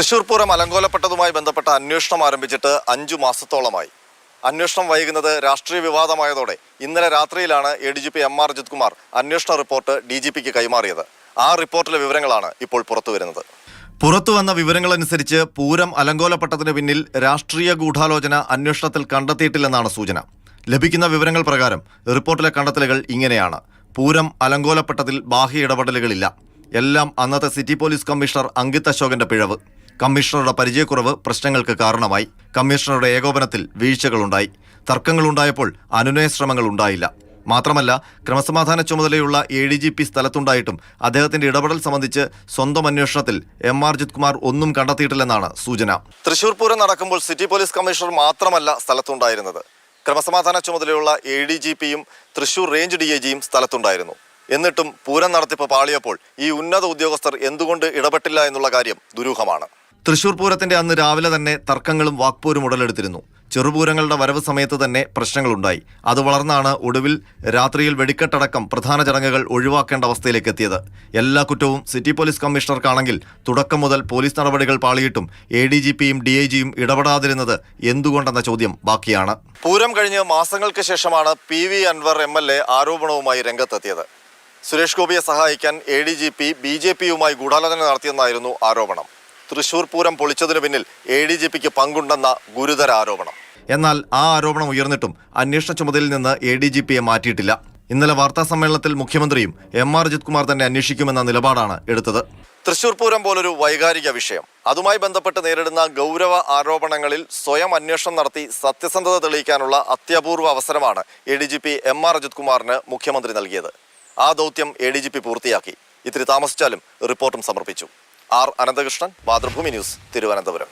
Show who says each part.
Speaker 1: തൃശൂർ പൂരം അലങ്കോലപ്പെട്ടതുമായി ബന്ധപ്പെട്ട അന്വേഷണം ആരംഭിച്ചിട്ട് അഞ്ചു മാസത്തോളമായി. അന്വേഷണം വൈകുന്നത് രാഷ്ട്രീയ വിവാദമായതോടെ ഇന്നലെ രാത്രിയിലാണ് A D G P M R Ajith Kumar അന്വേഷണ റിപ്പോർട്ട് ഡി ജി പിക്ക് കൈമാറിയത്. ആ റിപ്പോർട്ടിലെ വിവരങ്ങളാണ് ഇപ്പോൾ പുറത്തുവരുന്നത് പുറത്തു വന്ന വിവരങ്ങളനുസരിച്ച് പൂരം അലങ്കോലപ്പെട്ടതിന് പിന്നിൽ രാഷ്ട്രീയ ഗൂഢാലോചന അന്വേഷണത്തിൽ കണ്ടെത്തിയിട്ടില്ലെന്നാണ് സൂചന. ലഭിക്കുന്ന വിവരങ്ങൾ പ്രകാരം റിപ്പോർട്ടിലെ കണ്ടെത്തലുകൾ ഇങ്ങനെയാണ്. പൂരം അലങ്കോലപ്പെട്ടതിൽ ബാഹ്യ ഇടപെടലുകളില്ല. എല്ലാം അന്നത്തെ സിറ്റി പോലീസ് കമ്മീഷണർ അങ്കിത് അശോകന്റെ പിഴവ്. കമ്മീഷണറുടെ പരിചയക്കുറവ് പ്രശ്നങ്ങൾക്ക് കാരണമായി. കമ്മീഷണറുടെ ഏകോപനത്തിൽ വീഴ്ചകളുണ്ടായി. തർക്കങ്ങളുണ്ടായപ്പോൾ അനുനയ ശ്രമങ്ങൾ ഉണ്ടായില്ല. മാത്രമല്ല ക്രമസമാധാന ചുമതലയുള്ള എ ഡി ജി പി സ്ഥലത്തുണ്ടായിട്ടും അദ്ദേഹത്തിന്റെ ഇടപെടൽ സംബന്ധിച്ച് സ്വന്തം അന്വേഷണത്തിൽ എം ആർ ജിത് കുമാർ ഒന്നും കണ്ടെത്തിയിട്ടില്ലെന്നാണ് സൂചന. തൃശൂർ പൂരം നടക്കുമ്പോൾ സിറ്റി പോലീസ് കമ്മീഷണർ മാത്രമല്ല സ്ഥലത്തുണ്ടായിരുന്നത്. ക്രമസമാധാന ചുമതലയുള്ള എ ഡി ജി പിയും തൃശൂർ റേഞ്ച് ഡി എ ജിയും സ്ഥലത്തുണ്ടായിരുന്നു. എന്നിട്ടും പൂരം നടത്തിപ്പ് പാളിയപ്പോൾ ഈ ഉന്നത ഉദ്യോഗസ്ഥർ എന്തുകൊണ്ട് ഇടപെട്ടില്ല എന്നുള്ള കാര്യം ദുരൂഹമാണ്. തൃശൂർ പൂരത്തിന്റെ അന്ന് രാവിലെ തന്നെ തർക്കങ്ങളും വാക്പോരും ഉടലെടുത്തിരുന്നു. ചെറുപൂരങ്ങളുടെ വരവ് സമയത്ത് തന്നെ പ്രശ്നങ്ങളുണ്ടായി. അത് വളർന്നാണ് ഒടുവിൽ രാത്രിയിൽ വെടിക്കെട്ടടക്കം പ്രധാന ചടങ്ങുകൾ ഒഴിവാക്കേണ്ട അവസ്ഥയിലേക്ക് എത്തിയത് എല്ലാ കുറ്റവും സിറ്റി പോലീസ് കമ്മീഷണർക്കാണെങ്കിൽ തുടക്കം മുതൽ പോലീസ് നടപടികൾ പാളിയിട്ടും എ ഡി ജി പിയും ഡി ഐ ജിയും ഇടപെടാതിരുന്നത് എന്തുകൊണ്ടെന്ന ചോദ്യം ബാക്കിയാണ്. പൂരം കഴിഞ്ഞ് മാസങ്ങൾക്ക് ശേഷമാണ് P V Anvar M L A ആരോപണവുമായി രംഗത്തെത്തിയത്. സുരേഷ് ഗോപിയെ സഹായിക്കാൻ A D G P B J പിയുമായി ഗൂഢാലോചന നടത്തിയെന്നായിരുന്നു ആരോപണം. തൃശൂർ പൂരം പൊളിച്ചതിനു പിന്നിൽ എ ഡി ജി പിക്ക് പങ്കുണ്ടെന്ന ഗുരുതര ആരോപണം. എന്നാൽ ആ ആരോപണം ഉയർന്നിട്ടും അന്വേഷണ ചുമതലയിൽ നിന്ന് എ ഡി ജി പിയെ മാറ്റിയിട്ടില്ല. ഇന്നലെ വാർത്താ സമ്മേളനത്തിൽ മുഖ്യമന്ത്രിയും എം ആർ അജിത് കുമാർ തന്നെ അന്വേഷിക്കുമെന്ന നിലപാടാണ് എടുത്തത്. തൃശൂർ പൂരം പോലൊരു വൈകാരിക വിഷയം. അതുമായി ബന്ധപ്പെട്ട് നേരിടുന്ന ഗൗരവ ആരോപണങ്ങളിൽ സ്വയം അന്വേഷണം നടത്തി സത്യസന്ധത തെളിയിക്കാനുള്ള അത്യപൂർവ അവസരമാണ് A D G P M R Ajith കുമാറിന് മുഖ്യമന്ത്രി നൽകിയത്. ആ ദൗത്യം എ ഡി ജി പി പൂർത്തിയാക്കി. ഇത്തിരി താമസിച്ചാലും റിപ്പോർട്ടും സമർപ്പിച്ചു. R Ananthakrishnan Mathrubhumi news Thiruvananthapuram.